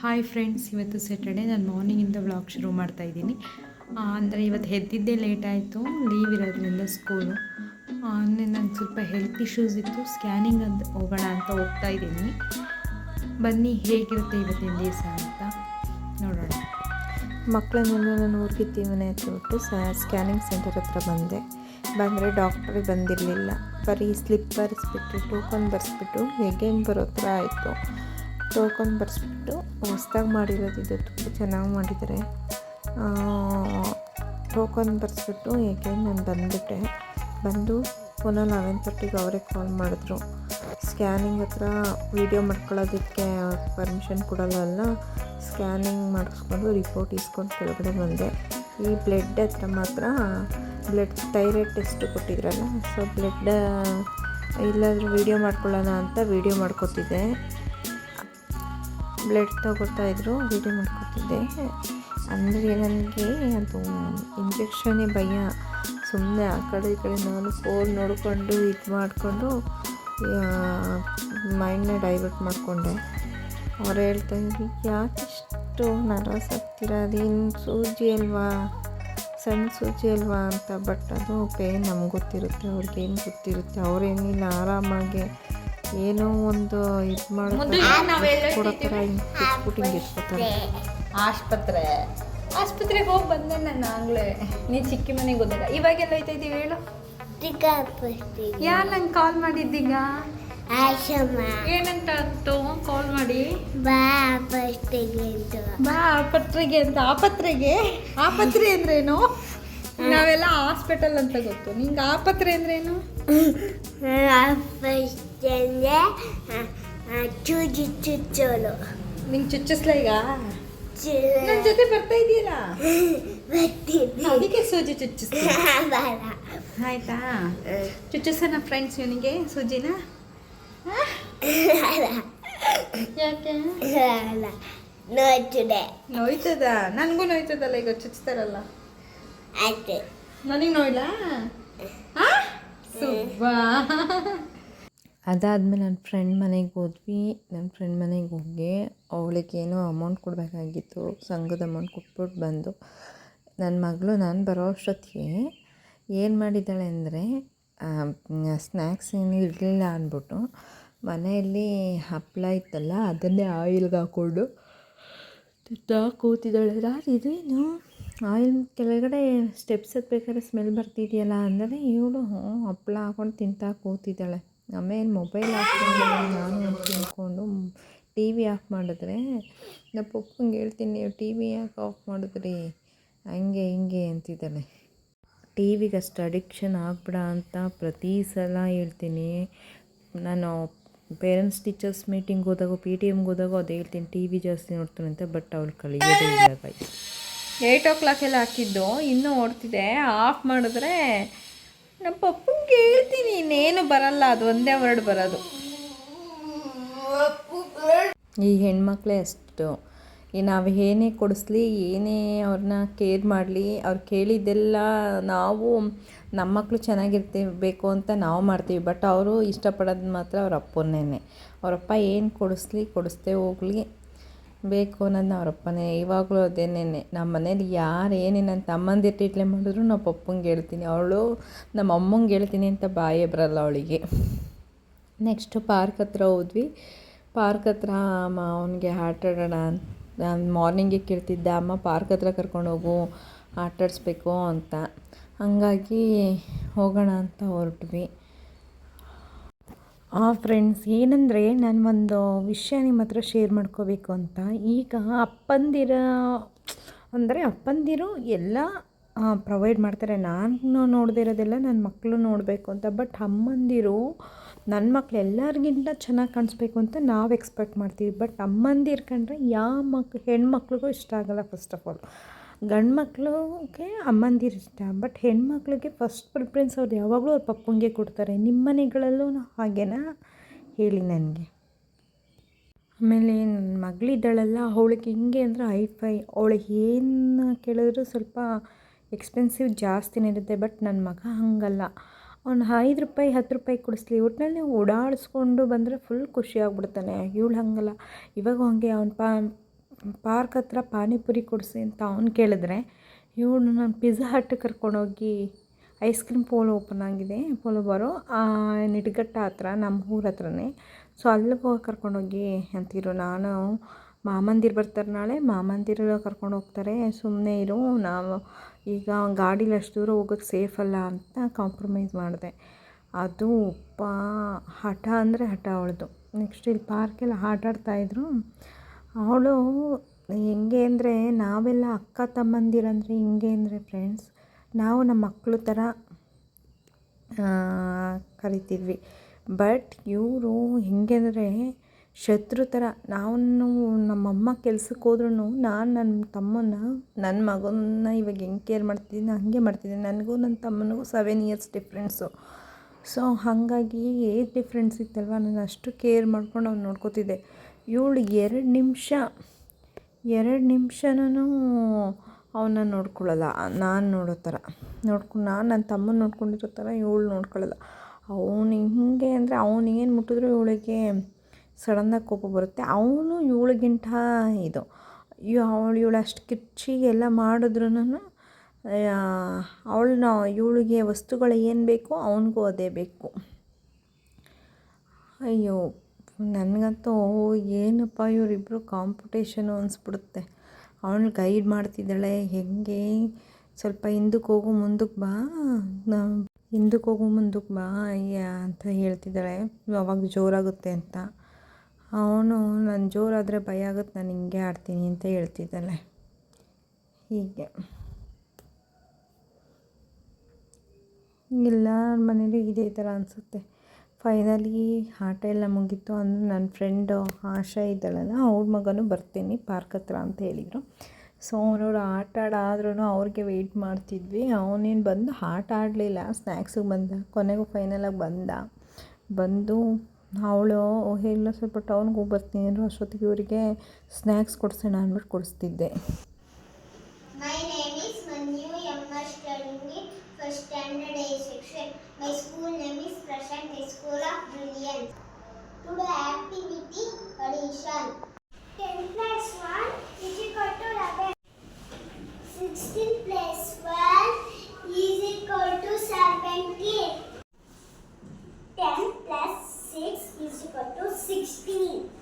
Hi friends ಇವತ್ತು Saturday ನಾನು ಮಾರ್ನಿಂಗಿಂದ vlog ಶುರು ಮಾಡ್ತಾ ಇದ್ದೀನಿ. ಅಂದರೆ ಇವತ್ತು ಎದ್ದಿದ್ದೇ ಲೇಟ್ ಆಯಿತು ಲೀವ್ ಇರೋದ್ರಿಂದ ಸ್ಕೂಲು ನನಗೆ ಸ್ವಲ್ಪ ಹೆಲ್ತ್ ಇಶ್ಯೂಸ್ ಇತ್ತು ಸ್ಕ್ಯಾನಿಂಗ್ ಅಂತ ಹೋಗೋಣ ಅಂತ ಹೋಗ್ತಾ ಇದ್ದೀನಿ. ಬನ್ನಿ, ಹೇಗಿರುತ್ತೆ ಇವತ್ತಿನ ದಿವಸ ಅಂತ ನೋಡೋಣ. ಮಕ್ಕಳನ್ನ ನಾನು ಊರಿಗೆ ಮನೆ ಹತ್ರ ಬಿಟ್ಟು ಸ್ಕ್ಯಾನಿಂಗ್ ಸೆಂಟರ್ ಹತ್ರ ಬಂದೆ. ಬಂದರೆ ಡಾಕ್ಟ್ರಿಗೆ ಬಂದಿರಲಿಲ್ಲ. ಬರೀ ಸ್ಲಿಪ್ ಬರೆಸ್ಬಿಟ್ಟು ಟೋಕನ್ ಬರೆಸ್ಬಿಟ್ಟು ಹೇಗೇನು ಬರೋ ಥರ ಆಯಿತು. ಟೋಕನ್ ಬರೆಸ್ಬಿಟ್ಟು ಹೊಸ್ದಾಗಿ ಮಾಡಿರೋದಿದೆ ತುಂಬ ಚೆನ್ನಾಗಿ ಮಾಡಿದ್ದಾರೆ ಟೋಕನ್ ಬರೆಸ್ಬಿಟ್ಟು ಹೇಗೆ ನಾನು ಬಂದುಬಿಟ್ಟೆ. ಬಂದು ಪುನಃ ಲೆವೆನ್ ತರ್ಟಿಗೆ ಅವರೇ ಕಾಲ್ ಮಾಡಿದ್ರು. ಸ್ಕ್ಯಾನಿಂಗ್ ಹತ್ರ ವೀಡಿಯೋ ಮಾಡ್ಕೊಳ್ಳೋದಕ್ಕೆ ಪರ್ಮಿಷನ್ ಕೊಡೋಲ್ಲ ಸ್ಕ್ಯಾನಿಂಗ್ ಮಾಡಿಸ್ಕೊಂಡು ರಿಪೋರ್ಟ್ ಇಸ್ಕೊಂಡು ಕೆಳಗಡೆ ಬಂದೆ. ಈ ಬ್ಲಡ್ ಹತ್ರ ಮಾತ್ರ ಬ್ಲಡ್ ಥೈರಾಯ್ಡ್ ಟೆಸ್ಟ್ ಕೊಟ್ಟಿದ್ರಲ್ಲ ಸೊ ಬ್ಲಡ್ ಇಲ್ಲಾದರೂ ವೀಡಿಯೋ ಮಾಡ್ಕೊಳ್ಳೋಣ ಅಂತ ವೀಡಿಯೋ ಮಾಡ್ಕೊತಿದ್ದೆ. ಬ್ಲಡ್ ತಗೋತಾ ಇದ್ರು ವೀಡಿಯೋ ಮಾಡ್ಕೊತಿದ್ದೆ. ಅಂದರೆ ನನಗೆ ಅದು ಇಂಜೆಕ್ಷನ್ನೇ ಭಯ. ಸುಮ್ಮನೆ ಆ ಕಡೆ ಈ ಕಡೆ ನಾನು ಫೋನ್ ನೋಡಿಕೊಂಡು ಇದು ಮಾಡಿಕೊಂಡು ಮೈಂಡ್ನ ಡೈವರ್ಟ್ ಮಾಡಿಕೊಂಡೆ. ಅವ್ರು ಹೇಳ್ತಾ ಇದ್ರು ಯಾಕಿಷ್ಟು ನರ್ವಸ್ ಆಗ್ತೀರಾ? ಅದೇನು ಸೂಜಿ ಅಲ್ವಾ? ಸಣ್ಣ ಸೂಜಿ ಅಲ್ವಾ ಅಂತ? ಬಟ್ ಅದು ಪೇನ್ ನಮ್ಗೆ ಗೊತ್ತಿರುತ್ತೆ ಅವ್ರಿಗೇನು ಗೊತ್ತಿರುತ್ತೆ? ಅವ್ರೇನಿಲ್ಲ ಆರಾಮಾಗಿ ಏನೋ ಒಂದು ಇದು ಮಾಡಿ ಆಸ್ಪತ್ರೆ. ಆಸ್ಪತ್ರೆಗೆ ಹೋಗಿ ಬಂದೆ ನಾನು ಆಗ್ಲೇ. ನೀ ಚಿಕ್ಕಿ ಮನೆಗೆ ಗೊತ್ತಿಲ್ಲ ಇವಾಗೆಲ್ಲ ಹೋಯ್ತಾ ಇದ್ದೀವಿ ಹೇಳು? ಯಾರು ನಂಗೆ ಕಾಲ್ ಮಾಡಿದ್ದೀಗ? ಆಶಮ್ಮ. ಏನಂತ ಅಂತು ಕಾಲ್ ಮಾಡಿ. ಬಾ ಆಪತ್ರೆಗೆ ಅಂತ. ಬಾ ಆಪತ್ರೆಗೆ ಅಂತ. ಆಪತ್ರೆಗೆ? ಆಪತ್ರೆ ಅಂದ್ರೇನು? ನಾವೆಲ್ಲ ಹಾಸ್ಪಿಟಲ್ ಅಂತ ಗೊತ್ತು. ನಿಂಗೆ ಆಪತ್ರೆ ಅಂದ್ರೆ ಏನು? ಚೂಜಿ ಚುಚ್ಚೋಳು ನಿಂಗೆ ಚುಚ್ಚಿಸ್ಲ ಈಗ? ನನ್ನ ಜೊತೆ ಬರ್ತಾ ಇದೆಯಲ್ಲ? ಅದಕ್ಕೆ ಸೂಜಿ ಚುಚ್ಚಿಸ್ ಆಯ್ತಾ? ಚುಚ್ಚಿಸೋಣ ಫ್ರೆಂಡ್ಸ್ ಇವನಿಗೆ ಸೂಜಿನ? ಯಾಕೆ? ನೋಡ್ತಿದೆ ನೋಯ್ತದ? ನನಗೂ ನೋಯ್ತದಲ್ಲ ಈಗ ಚುಚ್ತಾರಲ್ಲ. ಆಯ್ತು. ನನಗೆ ನೋಯ್ಲಾ ಸುಬ್ಬಾ. ಅದಾದಮೇಲೆ ನನ್ನ ಫ್ರೆಂಡ್ ಮನೆಗೆ ಹೋದ್ವಿ. ನನ್ನ ಫ್ರೆಂಡ್ ಮನೆಗೆ ಹೋಗಿ ಅವಳಿಗೆ ಏನೋ ಅಮೌಂಟ್ ಕೊಡಬೇಕಾಗಿತ್ತು. ಸಂಘದ ಅಮೌಂಟ್ ಕೊಟ್ಬಿಟ್ಟು ಬಂದು. ನನ್ನ ಮಗಳು ನಾನು ಬರೋ ಅಷ್ಟೊತ್ತಿಗೆ ಏನು ಮಾಡಿದ್ದಾಳೆ ಅಂದರೆ ಸ್ನ್ಯಾಕ್ಸ್ ಏನು ಇರಲಿಲ್ಲ ಅಂದ್ಬಿಟ್ಟು ಮನೆಯಲ್ಲಿ ಹಪ್ಪಳ ಇತ್ತಲ್ಲ ಅದನ್ನೇ ಆಯಿಲ್ಗೆ ಹಾಕ್ಕೊಂಡು ತಿಂತಾ ಕೂತಿದ್ದಾಳೆ. ರಾಜ್ ಇದೇನು? ಆಯಿಲ್ ಕೆಳಗಡೆ ಸ್ಟೆಪ್ಸ್ ಹತ್ಬೇಕಾದ್ರೆ ಸ್ಮೆಲ್ ಬರ್ತಿದೆಯಲ್ಲ ಅಂದರೆ ಇವಳು ಹಪ್ಪಳ ಹಾಕೊಂಡು ತಿಂತಾ ಕೂತಿದ್ದಾಳೆ. ಆಮೇಲೆ ಮೊಬೈಲ್ ಮಾಡಿ ನಾನು ತಿನ್ಕೊಂಡು ಟಿ ವಿ ಆಫ್ ಮಾಡಿದ್ರೆ ನಮ್ಮ ಪಪ್ಪಂಗೆ ಹೇಳ್ತೀನಿ, ನೀವು ಟಿ ವಿ ಯಾಕೆ ಆಫ್ ಮಾಡಿದ್ರಿ? ಹಂಗೆ, ಹಿಂಗೆ, ಅಂತಿದ್ದಾಳೆ. ಟಿ ವಿಗೆ ಅಷ್ಟು ಅಡಿಕ್ಷನ್ ಆಗ್ಬಿಡ ಅಂತ ಪ್ರತಿ ಸಲ ಹೇಳ್ತೀನಿ. ನಾನು ಪೇರೆಂಟ್ಸ್ ಟೀಚರ್ಸ್ ಮೀಟಿಂಗ್ ಹೋದಾಗ ಪಿ ಟಿ ಎಮ್ಗೆ ಹೋದಾಗ ಅದು ಹೇಳ್ತೀನಿ ಟಿ ವಿ ಜಾಸ್ತಿ ನೋಡ್ತಾನೆ ಅಂತ ಬಟ್ ಅವ್ಳು ಕಲಿಯೋದೇ ಇಲ್ಲ. ಏಯ್ಟ್ ಓ ಕ್ಲಾಕೆಲ್ಲ ಹಾಕಿದ್ದು, ಇನ್ನೂ ಓಡ್ತಿದೆ. ಆಫ್ ಮಾಡಿದ್ರೆ ನಮ್ಮ ಪಪ್ಪಂಗೆ ಹೇಳ್ತೀನಿ, ಇನ್ನೇನು ಬರಲ್ಲ, ಅದು ಒಂದೇ ವರ್ಡ್ ಬರೋದು. ಈ ಹೆಣ್ಮಕ್ಳೇ ಅಷ್ಟು. ಈ ನಾವು ಏನೇ ಕೊಡಿಸ್ಲಿ, ಏನೇ ಅವ್ರನ್ನ ಕೇರ್ ಮಾಡಲಿ, ಅವ್ರು ಕೇಳಿದ್ದೆಲ್ಲ ನಾವು ನಮ್ಮ ಮಕ್ಕಳು ಚೆನ್ನಾಗಿರ್ತಿರ್ಬೇಕು ಅಂತ ನಾವು ಮಾಡ್ತೀವಿ. ಬಟ್ ಅವರು ಇಷ್ಟಪಡೋದು ಮಾತ್ರ ಅವ್ರ ಅಪ್ಪನ್ನೇ ಅವರಪ್ಪ ಏನು ಕೊಡಿಸ್ಲಿ ಕೊಡಿಸ್ತೇ ಹೋಗಲಿ. ಬೇಕು ಅನ್ನೋದನ್ನ ಅವರಪ್ಪನೇ ಇವಾಗಲೂ ಅದೇನೇ ನಮ್ಮ ಮನೇಲಿ ಯಾರು ಏನೇ ನನ್ನ ತಮ್ಮಂದಿರು ಇಟ್ಲೆ ಮಾಡಿದ್ರು ನಾವು ಪಪ್ಪಂಗೆ ಹೇಳ್ತೀನಿ. ಅವಳು ನಮ್ಮ ಅಮ್ಮಂಗೆ ಹೇಳ್ತೀನಿ ಅಂತ ಬಾಯೇ ಬರಲ್ಲ ಅವಳಿಗೆ. ನೆಕ್ಸ್ಟು ಪಾರ್ಕ್ ಹತ್ರ ಹೋದ್ವಿ. ಪಾರ್ಕ್ ಹತ್ರ ಅಮ್ಮ ಅವನಿಗೆ ಆಟ ಆಡೋಣ ನಾನು ಮಾರ್ನಿಂಗಿಗೆ ಕೇಳ್ತಿದ್ದೆ, ಅಮ್ಮ ಪಾರ್ಕ್ ಹತ್ರ ಕರ್ಕೊಂಡು ಹೋಗು ಆಟಾಡಿಸ್ಬೇಕು ಅಂತ. ಹಂಗಾಗಿ ಹೋಗೋಣ ಅಂತ ಹೊರಟ್ವಿ. ಫ್ರೆಂಡ್ಸ್ ಏನಂದರೆ ನಾನು ಒಂದು ವಿಷಯ ನಿಮ್ಮ ಹತ್ರ ಶೇರ್ ಮಾಡ್ಕೋಬೇಕು ಅಂತ. ಈಗ ಅಪ್ಪಂದಿರ, ಅಂದರೆ ಅಪ್ಪಂದಿರು ಎಲ್ಲ ಪ್ರೊವೈಡ್ ಮಾಡ್ತಾರೆ. ನಾನು ನೋಡ್ದಿರೋದೆಲ್ಲ ನನ್ನ ಮಕ್ಕಳು ನೋಡಬೇಕು ಅಂತ. ಬಟ್ ಅಮ್ಮಂದಿರು ನನ್ನ ಮಕ್ಳು ಎಲ್ಲರಿಗಿಂತ ಚೆನ್ನಾಗಿ ಕಾಣಿಸ್ಬೇಕು ಅಂತ ನಾವು ಎಕ್ಸ್ಪೆಕ್ಟ್ ಮಾಡ್ತೀವಿ. ಬಟ್ ಅಮ್ಮಂದಿರು ಕಂಡ್ರೆ ಯಾವ ಮಕ್, ಹೆಣ್ಮಕ್ಳಿಗೂ ಇಷ್ಟ ಆಗೋಲ್ಲ ಫಸ್ಟ್ ಆಫ್ ಆಲ್ ಗಂಡು ಮಕ್ಳಿಗೆ ಅಮ್ಮಂದಿರು ಇಷ್ಟ, ಬಟ್ ಹೆಣ್ಮಕ್ಳಿಗೆ ಫಸ್ಟ್ ಪ್ರಿಫ್ರೆನ್ಸ್ ಅವ್ರು ಯಾವಾಗಲೂ ಅವ್ರ ಪಪ್ಪಂಗೆ ಕೊಡ್ತಾರೆ. ನಿಮ್ಮ ಮನೆಗಳಲ್ಲೂ ಹಾಗೇನಾ? ಹೇಳಿ ನನಗೆ. ಆಮೇಲೆ ನನ್ನ ಮಗಳಿದ್ದಾಳಲ್ಲ, ಅವಳಿಗೆ ಹೆಂಗೆ ಅಂದರೆ ಐ ಫೈ ಅವಳಿಗೆ ಏನು ಕೇಳಿದ್ರು ಸ್ವಲ್ಪ ಎಕ್ಸ್ಪೆನ್ಸಿವ್ ಜಾಸ್ತಿನೇ ಇರುತ್ತೆ, ಬಟ್ ನನ್ನ ಮಗ ಹಾಗಲ್ಲ. ಅವ್ನು ಐದು ರೂಪಾಯಿ, ಹತ್ತು ರೂಪಾಯಿ ಕೊಡಿಸ್ಲಿ ಒಟ್ಟಿನಲ್ಲಿ ಓಡಾಡಿಸ್ಕೊಂಡು ಬಂದರೆ ಫುಲ್ ಖುಷಿ ಆಗ್ಬಿಡ್ತಾನೆ. ಇವಳು ಹಾಗಲ್ಲ. ಇವಾಗ ಹಂಗೆ, ಅವ್ನು ಪಾ ಪಾರ್ಕ್ ಹತ್ರ ಪಾನಿಪುರಿ ಕೊಡಿಸಿ ಅಂತ ಅವ್ನು ಕೇಳಿದ್ರೆ ಇವನು ನಾನು ಪಿಜ್ಜಾ ಹಟ್ ಕರ್ಕೊಂಡೋಗಿ ಐಸ್ ಕ್ರೀಮ್ ಪೋಲೋ ಓಪನ್ ಆಗಿದೆ, ಪೋಲೋ ಬಾರು ನಿಡ್ಗಟ್ಟ ಹತ್ರ ನಮ್ಮ ಊರ ಹತ್ರನೇ. ಸೊ ಅಲ್ಲಿಗೆ ಹೋಗಿ ಕರ್ಕೊಂಡೋಗಿ ಅಂತಿರು ನಾನು ಮಾಮಂದಿರು ಬರ್ತಾರೆ ನಾಳೆ, ಮಾಮಂದಿರು ಕರ್ಕೊಂಡು ಹೋಗ್ತಾರೆ. ಸುಮ್ಮನೆ ಇರು, ನಾವು ಈಗ ಗಾಡೀಲಿ ಅಷ್ಟು ದೂರ ಹೋಗೋಕ್ಕೆ ಸೇಫ್ ಅಲ್ಲ ಅಂತ ಕಾಂಪ್ರಮೈಸ್ ಮಾಡಿದೆ. ಅದು ಉಪ್ಪ, ಹಠ ಅಂದರೆ ಹಠ ಅವಳದು. ನೆಕ್ಸ್ಟ್ ಇಲ್ಲಿ ಪಾರ್ಕೆಲ್ಲ ಆಟ ಆಡ್ತಾಯಿದ್ರು ಅವಳು ಹೆಂಗೆ ಅಂದರೆ ನಾವೆಲ್ಲ ಅಕ್ಕ ತಮ್ಮಂದಿರಂದರೆ ಹೆಂಗೆ ಅಂದರೆ ಫ್ರೆಂಡ್ಸ್, ನಾವು ನಮ್ಮ ಮಕ್ಕಳು ಥರ ಕರಿತಿದ್ವಿ. ಬಟ್ ಇವರು ಹೆಂಗೆ ಅಂದರೆ ಶತ್ರು ಥರ. ನಾನು ನಮ್ಮಮ್ಮ ಕೆಲ್ಸಕ್ಕೆ ಹೋದ್ರೂ ನಾನು ನನ್ನ ತಮ್ಮನ ನನ್ನ ಮಗನ ಇವಾಗ ಹೆಂಗೆ ಕೇರ್ ಮಾಡ್ತಿದ್ದೀನಿ ಹಾಗೆ ಮಾಡ್ತಿದ್ದೀನಿ. ನನಗೂ ನನ್ನ ತಮ್ಮನಿಗೂ ಸೆವೆನ್ ಇಯರ್ಸ್ ಡಿಫ್ರೆನ್ಸು ಸೊ ಹಾಗಾಗಿ ಏಜ್ ಡಿಫ್ರೆನ್ಸ್ ಇತ್ತಲ್ವ? ನಾನು ಅಷ್ಟು ಕೇರ್ ಮಾಡ್ಕೊಂಡು ಅವ್ನು ನೋಡ್ಕೋತಿದ್ದೆ. ಇವಳು ಎರಡು ನಿಮಿಷ. ಎರಡು ನಿಮಿಷನೂ ಅವನ್ನ ನೋಡ್ಕೊಳ್ಳಲ್ಲ. ನಾನು ನೋಡೋ ಥರ. ನೋಡ್ಕೊಂಡು ನಾನು ನನ್ನ ತಮ್ಮ ನೋಡ್ಕೊಂಡಿರೋ ಥರ ಇವಳು ನೋಡ್ಕೊಳ್ಳಲ್ಲ. ಅವನು ಹಿಂಗೆ ಅಂದರೆ ಅವನಿಗೇನು ಮುಟ್ಟಿದ್ರು ಇವಳಿಗೆ ಸಡನ್ನಾಗಿ ಕೋಪ ಬರುತ್ತೆ. ಅವನು ಇವಳಿಗಿಂತ ಇದು. ಅವಳು ಇವಳು ಅಷ್ಟು ಕಿರ್ಚಿ ಎಲ್ಲ ಮಾಡಿದ್ರೂ ಅವಳನ್ನ ಇವಳಿಗೆ ವಸ್ತುಗಳು ಏನು ಬೇಕೋ ಅವನಿಗೂ ಅದೇ ಬೇಕು. ಅಯ್ಯೋ. ನನಗಂತೂ ಏನಪ್ಪ ಇವರಿಬ್ಬರು ಕಾಂಪಿಟೇಷನು ಅನಿಸ್ಬಿಡುತ್ತೆ. ಅವಳು ಗೈಡ್ ಮಾಡ್ತಿದ್ದಾಳೆ. ಹೆಂಗೆ? ಸ್ವಲ್ಪ ಹಿಂದಕ್ಕೆ ಹೋಗು ಮುಂದಕ್ಕೆ ಬಾ. ಹಿಂದಕ್ಕೆ ಹೋಗು ಮುಂದಕ್ಕೆ ಬಾ ಅಂತ ಹೇಳ್ತಿದ್ದಾಳೆ. ಅವಾಗ ಜೋರಾಗುತ್ತೆ ಅಂತ. ಅವನು, ನಾನು ಜೋರಾದರೆ ಭಯ ಆಗುತ್ತೆ. ನಾನು ಹಿಂಗೆ ಆಡ್ತೀನಿ ಅಂತ ಹೇಳ್ತಿದ್ದಾಳೆ. ಹೀಗೆ. ಎಲ್ಲ ಮನೇಲಿ ಇದೇ ಥರ ಅನಿಸುತ್ತೆ. ಫೈನಲಿ ಆಟ ಎಲ್ಲ ಮುಗೀತು ಅಂದರೆ ನನ್ನ ಫ್ರೆಂಡು ಆಶಾ ಇದ್ದಾಳಲ್ಲ, ಅವ್ರ ಮಗನೂ ಬರ್ತೀನಿ ಪಾರ್ಕ್ ಹತ್ರ ಅಂತ ಹೇಳಿದರು. ಸೊ ಅವನವ್ರು ಆಟ ಆಡಾದ್ರೂ ಅವ್ರಿಗೆ ವೆಯ್ಟ್ ಮಾಡ್ತಿದ್ವಿ. ಅವನೇನು ಬಂದು, ಆಟ ಆಡಲಿಲ್ಲ. ಸ್ನ್ಯಾಕ್ಸಿಗೆ ಬಂದ. ಕೊನೆಗೂ ಫೈನಲಾಗಿ ಬಂದ. ಬಂದು ಅವಳು ಎಲ್ಲ ಸ್ವಲ್ಪ ಟೌನ್ಗೆ ಹೋಗಿ ಬರ್ತೀನಿ ಅಂದರು ಅಷ್ಟೊತ್ತಿಗೆ ಇವರಿಗೆ ಸ್ನ್ಯಾಕ್ಸ್ ಕೊಡ್ಸೋಣ ಅಂದ್ಬಿಟ್ಟು ಕೊಡಿಸ್ತಿದ್ದೆ. My school name is Prashant School of Brilliance. Today activity addition. 10 plus 1 is equal to 11. 16 plus 1 is equal to 17. 10 plus 6 is equal to 16.